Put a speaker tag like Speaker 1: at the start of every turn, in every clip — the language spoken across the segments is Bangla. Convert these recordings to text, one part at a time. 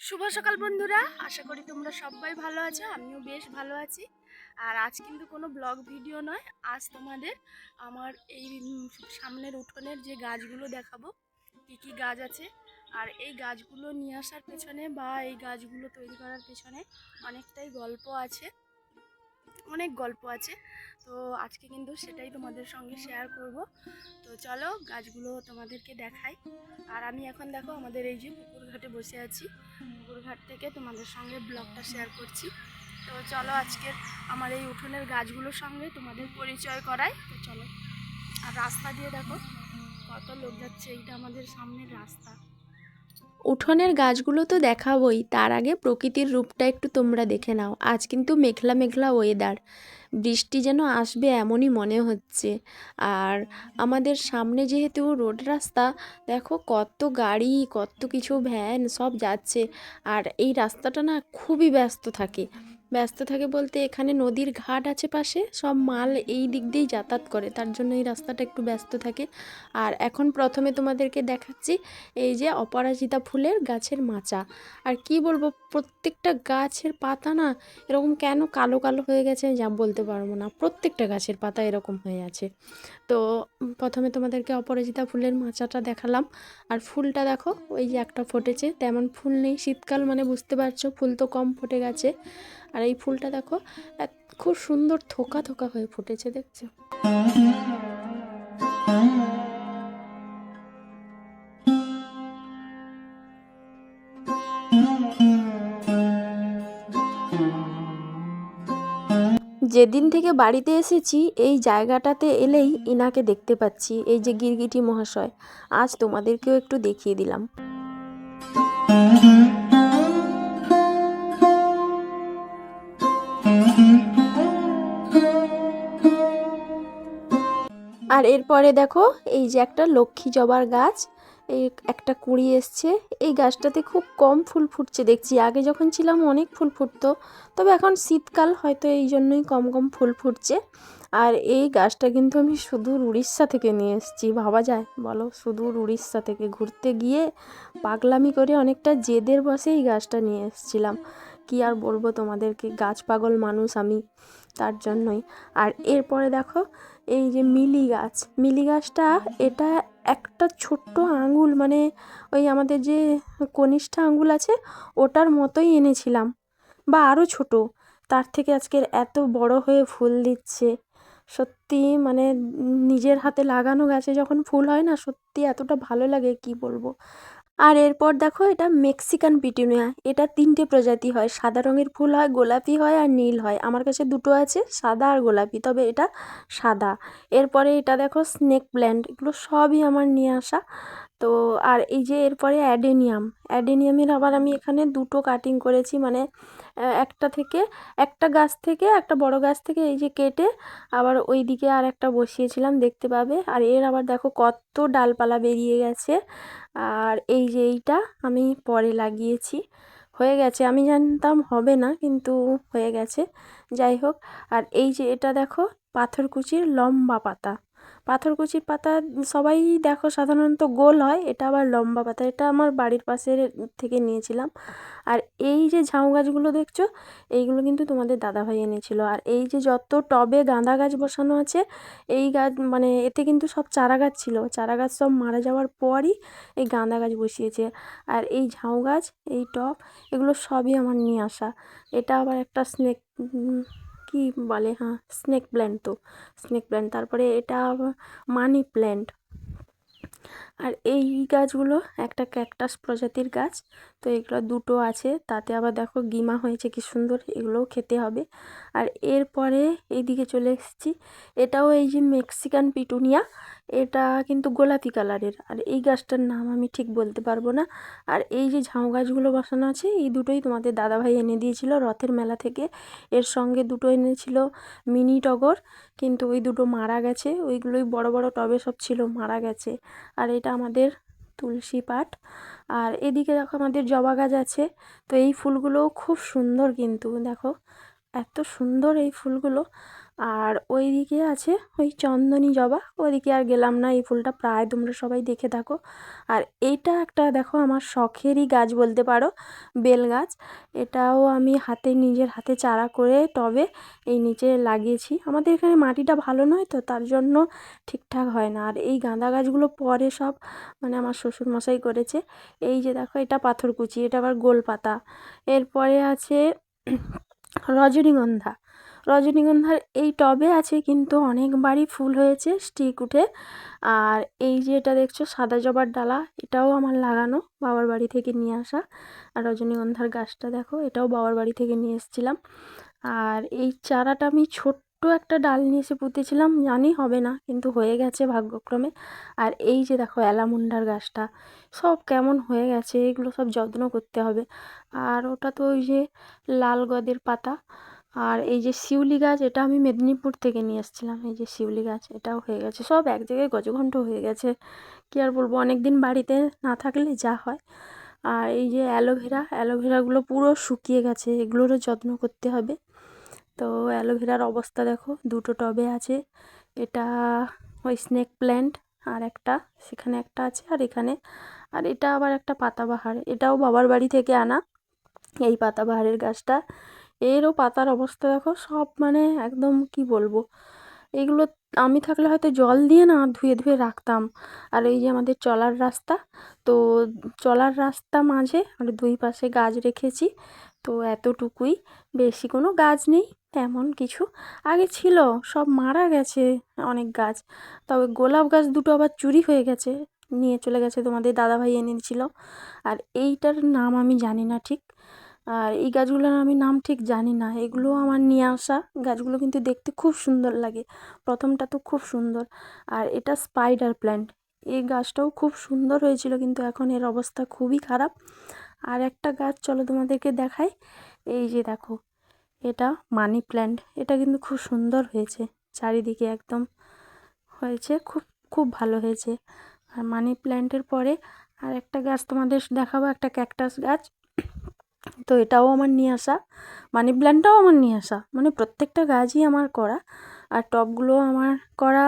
Speaker 1: শুভ সকাল বন্ধুরা। আশা করি তোমরা সবাই ভালো আছো, আমিও বেশ ভালো আছি। আর আজ কিন্তু কোনো ব্লগ ভিডিও নয়, আজ তোমাদের আমার এই সামনের উঠোনের যে গাছগুলো দেখাবো, কী কী গাছ আছে। আর এই গাছগুলো নিয়ে আসার পেছনে বা এই গাছগুলো তৈরি করার পেছনে অনেকটাই গল্প আছে। অনেক গল্প আছে। তো আজকে কিন্তু সেটাই তোমাদের সঙ্গে শেয়ার করব। তো চলো গাছগুলো তোমাদেরকে দেখাই। আর আমি এখন দেখো আমাদের এই যে পুকুর ঘাটে বসে আছি। পুকুর ঘাট থেকে তোমাদের সঙ্গে ব্লগটা শেয়ার করছি। তো চলো আজকের আমার এই উঠোনের গাছগুলোর সঙ্গে তোমাদের পরিচয় করাই। তো চলো। আর রাস্তা দিয়ে দেখো, কত লোক যাচ্ছে, এইটা আমাদের সামনের রাস্তা।
Speaker 2: উঠোনের গাছগুলো তো দেখাবই, তার আগে প্রকৃতির রূপটা একটু তোমরা দেখে নাও। আজ কিন্তু মেঘলা মেঘলা ওয়েদার বৃষ্টি যেন আসবে এমনই মনে হচ্ছে। আর আমাদের সামনে যেহেতু রোড রাস্তা, দেখো কত গাড়ি, কত কিছু ভ্যান সব যাচ্ছে। আর এই রাস্তাটা না খুবই ব্যস্ত থাকে। ব্যস্ত থাকে বলতে এখানে নদীর ঘাট আছে পাশে, সব মাল এই দিক দিয়েই যাতায়াত করে, তার জন্য এই রাস্তাটা একটু ব্যস্ত থাকে। আর এখন প্রথমে তোমাদেরকে দেখাচ্ছি এই যে অপরাজিতা ফুলের গাছের মাচা। আর কি বলব, প্রত্যেকটা গাছের পাতা না এরকম কেন কালো কালো হয়ে গেছে যা বলতে পারব না। প্রত্যেকটা গাছের পাতা এরকম হয়ে আছে। তো প্রথমে তোমাদেরকে অপরাজিতা ফুলের মাচাটা দেখালাম। আর ফুলটা দেখো, ওই যে একটা ফুটেছে, তেমন ফুল নেই। শীতকাল মানে বুঝতে পারছ, ফুল তো কম ফুটে গেছে। আর এই ফুলটা দেখো খুব সুন্দর থোকা থোকা হয়ে ফুটেছে, দেখছ? যেদিন থেকে বাড়িতে এসেছি, এই জায়গাটাতে এলেই ইনাকে দেখতে পাচ্ছি, এই যে গিরগিটি মহাশয়। আজ তোমাদেরকেও একটু দেখিয়ে দিলাম। আর এরপরে দেখো, এই যে একটা লক্ষ্মী জবার গাছ, এই একটা কুঁড়ি এসছে। এই গাছটাতে খুব কম ফুল ফুটছে দেখছি। আগে যখন ছিলাম অনেক ফুল ফুটতো, তবে এখন শীতকাল হয়তো এই জন্যই কম কম ফুল ফুটছে। আর এই গাছটা কিন্তু আমি সুদূর উড়িষ্যা থেকে নিয়ে এসেছি, ভাবা যায়? বলো, সুদূর উড়িষ্যা থেকে। ঘুরতে গিয়ে পাগলামি করে অনেকটা জেদের বসে এই গাছটা নিয়ে এসেছিলাম। কি আর বলব তোমাদেরকে? গাছ পাগল মানুষ আমি তার জন্যই। আর এরপরে দেখো, এই যে মিলি গাছ। মিলি গাছটা, এটা একটা ছোট্ট আঙুল মানে ওই আমাদের যে কনিষ্ঠা আঙুল আছে, ওটার মতোই এনেছিলাম। বা আরও ছোট। তার থেকে আজকের এত বড় হয়ে ফুল দিচ্ছে। সত্যি মানে নিজের হাতে লাগানো গাছে যখন ফুল হয় না, সত্যি এতটা ভালো লাগে, কি বলব? আর এরপর দেখো এটা মেক্সিকান পিটুনিয়া। এটা তিনটে প্রজাতি হয়। সাদা রঙের ফুল হয়, গোলাপি হয় আর নীল হয়। আমার কাছে দুটো আছে, সাদা আর গোলাপি, তবে এটা সাদা। এরপরে এটা দেখো স্নেক প্ল্যান্ট, এগুলো সবই আমার নিয়ে আসা। তো আর এই যে এরপরে অ্যাডেনিয়াম। অ্যাডেনিয়ামের আবার আমি এখানে দুটো কাটিং করেছি মানে একটা থেকে, একটা গাছ থেকে, একটা বড় গাছ থেকে এই যে কেটে আবার ওই দিকে আর একটা বসিয়েছিলাম, দেখতে পাবে। আর এর আবার দেখো কত ডালপালা বেরিয়ে গেছে। আর এই যে এইটা আমি পরে লাগিয়েছি। হয়ে গেছে, আমি জানতাম হবে না, কিন্তু হয়ে গেছে। যাই হোক, আর এই যে এটা দেখো, পাথরকুচির লম্বা পাতা। পাথরকুচির পাতা সবাই দেখো সাধারণত গোল হয়, এটা আবার লম্বা পাতা, এটা আমার বাড়ির পাশের থেকে নিয়েছিলাম। আর এই যে ঝাউ গাছগুলো দেখছ, এইগুলো কিন্তু তোমাদের দাদাভাই এনেছিল। আর এই যে যত টবে গাঁদা গাছ বসানো আছে, এই গাছ মানে এতে কিন্তু সব চারা গাছ ছিল। চারা গাছ সব মারা যাওয়ার পরই এই গাঁদা গাছ বসিয়েছে। আর এই ঝাউ গাছ, এই টব, এগুলো সবই আমার নিয়ে আসা। এটা আবার একটা স্নেক কি বলে হ্যাঁ স্নেক প্ল্যান্ট তো। স্নেক প্ল্যান্ট তারপরে এটা মানি প্ল্যান্ট আর এই গাছগুলো একটা ক্যাকটাস প্রজাতির গাছ, তো এগুলো দুটো আছে, তাতে আবার দেখো গিমা হয়েছে কি সুন্দর, এগুলোও খেতে হবে। আর এরপরে এইদিকে চলে এসেছি, এটাও এই যে মেক্সিকান পিটুনিয়া এটা কিন্তু গোলাপি কালারের। আর এই গাছটার নাম আমি ঠিক বলতে পারব না। আর এই যে ঝাউ গাছগুলো বসানো আছে, এই দুটোই তোমাদের দাদাভাই এনে দিয়েছিল রথের মেলা থেকে। এর সঙ্গে দুটো এনেছিল মিনি টগর, কিন্তু ওই দুটো মারা গেছে। ওইগুলোই বড় বড় টবে সব ছিল, মারা গেছে। আর এটা আমাদের তুলসী পাট। আর এদিকে দেখো আমাদের জবা গাছ আছে। তো এই ফুলগুলোও খুব সুন্দর কিন্তু, দেখো। এত সুন্দর এই ফুলগুলো। আর ওইদিকে আছে ওই চন্দনী জবা। ওইদিকে আর গেলাম না, এই ফুলটা প্রায় তোমরা সবাই দেখে থাকো। আর এইটা একটা দেখো আমার শখেরই গাছ বলতে পারো, বেল গাছ। এটাও আমি হাতে, নিজের হাতে চারা করে টবে এই নিচে লাগিয়েছি। আমাদের এখানে মাটিটা ভালো নয় তো, তার জন্য ঠিকঠাক হয় না। আর এই গাঁদা গাছগুলো পরে সব মানে আমার শ্বশুরমশাই করেছে। এই যে দেখো, এটা পাথরকুচি, এটা আবার গোল পাতা এরপরে আছে রজনীগন্ধা। রজনীগন্ধার এই টবে আছে কিন্তু অনেকবারই ফুল হয়েছে, স্টিক উঠে। আর এই যে এটা দেখছ, সাদা জবার ডালা, এটাও আমার লাগানো, বাবার বাড়ি থেকে নিয়ে আসা। আর রজনীগন্ধার গাছটা দেখো, এটাও বাবার বাড়ি থেকে নিয়ে এসেছিলাম। আর এই চারাটা আমি ছোট্ট একটা ডাল নিয়ে এসে পুঁতেছিলাম, জানি হবে না, কিন্তু হয়ে গেছে ভাগ্যক্রমে। আর এই যে দেখো অ্যালামুন্ডার গাছটা, সব কেমন হয়ে গেছে, এগুলো সব যত্ন করতে হবে। আর ওটা তো ওই যে লাল গদের পাতা। আর এই যে শিউলি গাছ, এটা আমি মেদিনীপুর থেকে নিয়ে এসেছিলাম। এই যে শিউলি গাছ, এটাও হয়ে গেছে। সব এক জায়গায় গজঘণ্ট হয়ে গেছে। কী আর বলব অনেক দিন বাড়িতে না থাকলে যা হয়। আর এই যে অ্যালোভেরা, অ্যালোভেরাগুলো পুরো শুকিয়ে গেছে, এগুলোরও যত্ন করতে হবে। তো অ্যালোভেরার অবস্থা দেখো, দুটো টবে আছে। এটা ওই স্নেক প্ল্যান্ট আর একটা, সেখানে একটা আছে আর এখানে। আর এটা আবার একটা পাতাবাহার, এটাও বাবার বাড়ি থেকে আনা, এই পাতাবাহারের গাছটা। এরও পাতার অবস্থা দেখো, সব মানে একদম কি বলব, এগুলো আমি থাকলে হয়তো জল দিয়ে না ধুয়ে ধুয়ে রাখতাম। আর এই যে আমাদের চলার রাস্তা, তো চলার রাস্তা মাঝে আর দুই পাশে গাছ রেখেছি, তো এতটুকুই। বেশি কোনো গাছ নেই। তেমন কিছু। আগে ছিল, সব মারা গেছে অনেক গাছ। তবে গোলাপ গাছ দুটো আবার চুরি হয়ে গেছে, নিয়ে চলে গেছে তোমাদের দাদাভাই এনে দিয়েছিল। আর এইটার নাম আমি জানি না ঠিক। আর এই গাছগুলোর আমি নাম ঠিক জানি না। এগুলো আমার নিয়ে আসা গাছগুলো কিন্তু দেখতে খুব সুন্দর লাগে। প্রথমটা তো খুব সুন্দর। আর এটা স্পাইডার প্ল্যান্ট এই গাছটাও খুব সুন্দর হয়েছিল কিন্তু এখন এর অবস্থা খুবই খারাপ। আর একটা গাছ চলো তোমাদেরকে দেখাই। এই যে দেখো এটা মানি প্ল্যান্ট এটা কিন্তু খুব সুন্দর হয়েছে, চারিদিকে একদম হয়েছে, খুব খুব ভালো হয়েছে। আর মানি প্ল্যান্টের পরে আর একটা গাছ তোমাদের দেখাবো, একটা ক্যাকটাস গাছ। তো এটাও আমার নিয়ে আসা মানি প্ল্যান্টটাও আমার নিয়ে আসা। মানে প্রত্যেকটা গাছই আমার করা, আর টবগুলো আমার করা,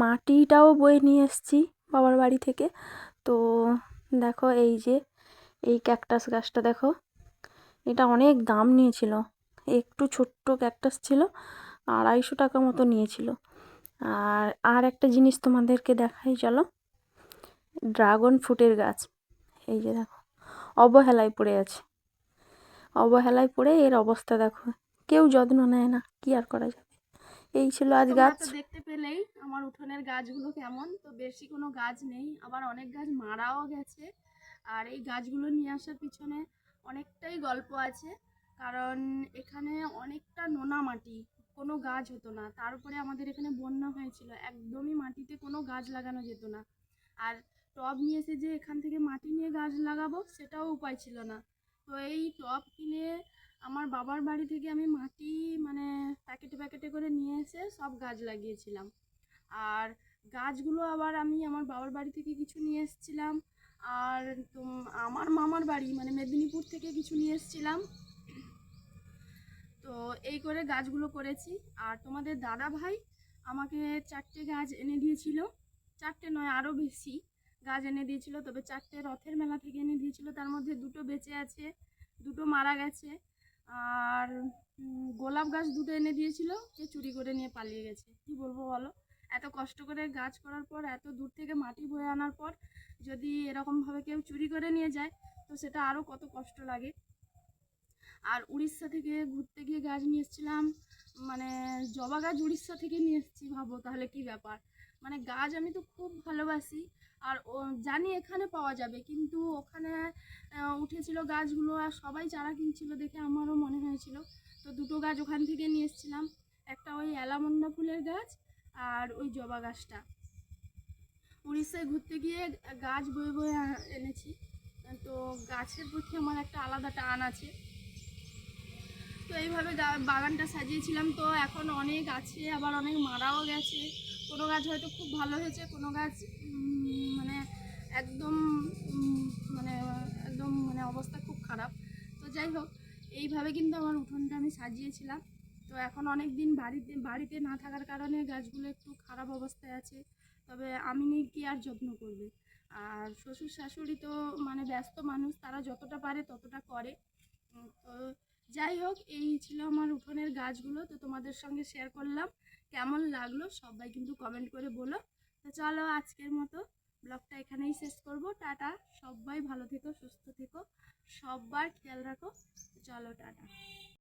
Speaker 2: মাটিটাও বয়ে নিয়ে এসেছি বাবার বাড়ি থেকে। তো দেখো এই যে, এই ক্যাকটাস গাছটা দেখো, এটা অনেক দাম নিয়েছিল। একটু ছোট্ট ক্যাকটাস ছিল আড়াইশো টাকা মতো নিয়েছিল। আর আর একটা জিনিস তোমাদেরকে দেখাই চলো। ড্রাগন ফ্রুটের গাছ এই যে দেখো অবহেলায় পড়ে আছে। অবহেলায় পড়ে এর অবস্থা দেখো কেউ যত্ন নেয় না কি আর করা যাবে? এই ছিল আজ গাছ।
Speaker 1: দেখতে পেলেই আমার উঠোনের গাছগুলো কেমন তো বেশি কোনো গাছ নেই আবার অনেক গাছ মারাও গেছে। আর এই গাছগুলো নিয়ে আসার পিছনে অনেকটাই গল্প আছে। কারণ এখানে অনেকটা নোনা মাটি, কোনো গাছ হতো না। তার উপরে আমাদের এখানে বন্যা হয়েছিল, একদমই মাটিতে কোনো গাছ লাগানো যেত না। আর টব নিয়ে এসে যে এখান থেকে মাটি নিয়ে গাছ লাগাবো, সেটাও উপায় ছিল না। তো এই টব কিনে আমার বাবার বাড়ি থেকে আমি মাটি মানে প্যাকেটে প্যাকেটে করে নিয়ে এসে সব গাছ লাগিয়েছিলাম। আর গাছগুলো আবার আমি আমার বাবার বাড়ি থেকে কিছু নিয়ে এসেছিলাম। আর আমার মামার বাড়ি মানে মেদিনীপুর থেকে কিছু নিয়ে এসেছিলাম। তো এই করে গাছগুলো করেছি। আর তোমাদের দাদা ভাই আমাকে চারটে গাছ এনে দিয়েছিল। চারটে নয় আরও বেশি গাছ এনে দিয়েছিল। তবে চারটে রথের মেলা থেকে এনে দিয়েছিল। তার মধ্যে দুটো বেঁচে আছে, দুটো মারা গেছে। আর গোলাপ গাছ দুটো এনে দিয়েছিল। যে চুরি করে নিয়ে পালিয়ে গেছে? কি বলব বলো? এত কষ্ট করে গাছ করার পর, এত দূর থেকে মাটি বয়ে আনার পর, যদি এরকমভাবে কেউ চুরি করে নিয়ে যায়, তো সেটা আরও কত কষ্ট লাগে। আর উড়িষ্যা থেকে ঘুরতে গিয়ে গাছ নিয়ে এসেছিলাম। মানে জবা গাছ উড়িষ্যা থেকে নিয়ে এসেছি ভাবো তাহলে কি ব্যাপার। মানে গাছ আমি তো খুব ভালোবাসি আর জানি এখানে পাওয়া যাবে কিন্তু ওখানে উঠেছিল গাছগুলো আর সবাই চারা কিনছিল দেখে আমারও মনে হয়েছিল। তো দুটো গাছ ওখান থেকে নিয়ে এসেছিলাম। একটা ওই অ্যালামন্ডা ফুলের গাছ আর ওই জবা গাছটা। উড়িষ্যায় ঘুরতে গিয়ে গাছ বয়ে বয়ে এনেছি। তো গাছের প্রতি আমার একটা আলাদা টান আছে। তো এইভাবে বাগানটা সাজিয়েছিলাম। তো এখন অনেক আছে, আবার অনেক মারাও গেছে। কোনো গাছ হয়তো খুব ভালো হয়েছে, কোনো গাছ মানে একদম মানে একদম মানে অবস্থা খুব খারাপ। তো যাই হোক, এইভাবে কিন্তু আমার উঠোনটা আমি সাজিয়েছিলাম। তো এখন অনেক দিন বাড়িতে বাড়িতে না থাকার কারণে গাছগুলো একটু খারাপ অবস্থায় আছে। তবে আমি নেই, কি আর যত্ন করবে? আর শ্বশুর শাশুড়ি তো মানে ব্যস্ত মানুষ, তারা যতটা পারে ততটা করে। তো যাই হোক, এই ছিল আমার উঠোনের গাছগুলো, তো তোমাদের সঙ্গে শেয়ার করলাম। কেমন লাগল সবাই কিন্তু কমেন্ট করে বলো। তো চলো আজকের মতো ব্লগটা এখানেই শেষ করব। টাটা, সবাই ভালো থেকো, সুস্থ থেকো, সবার খেয়াল রাখো। চলো, টাটা।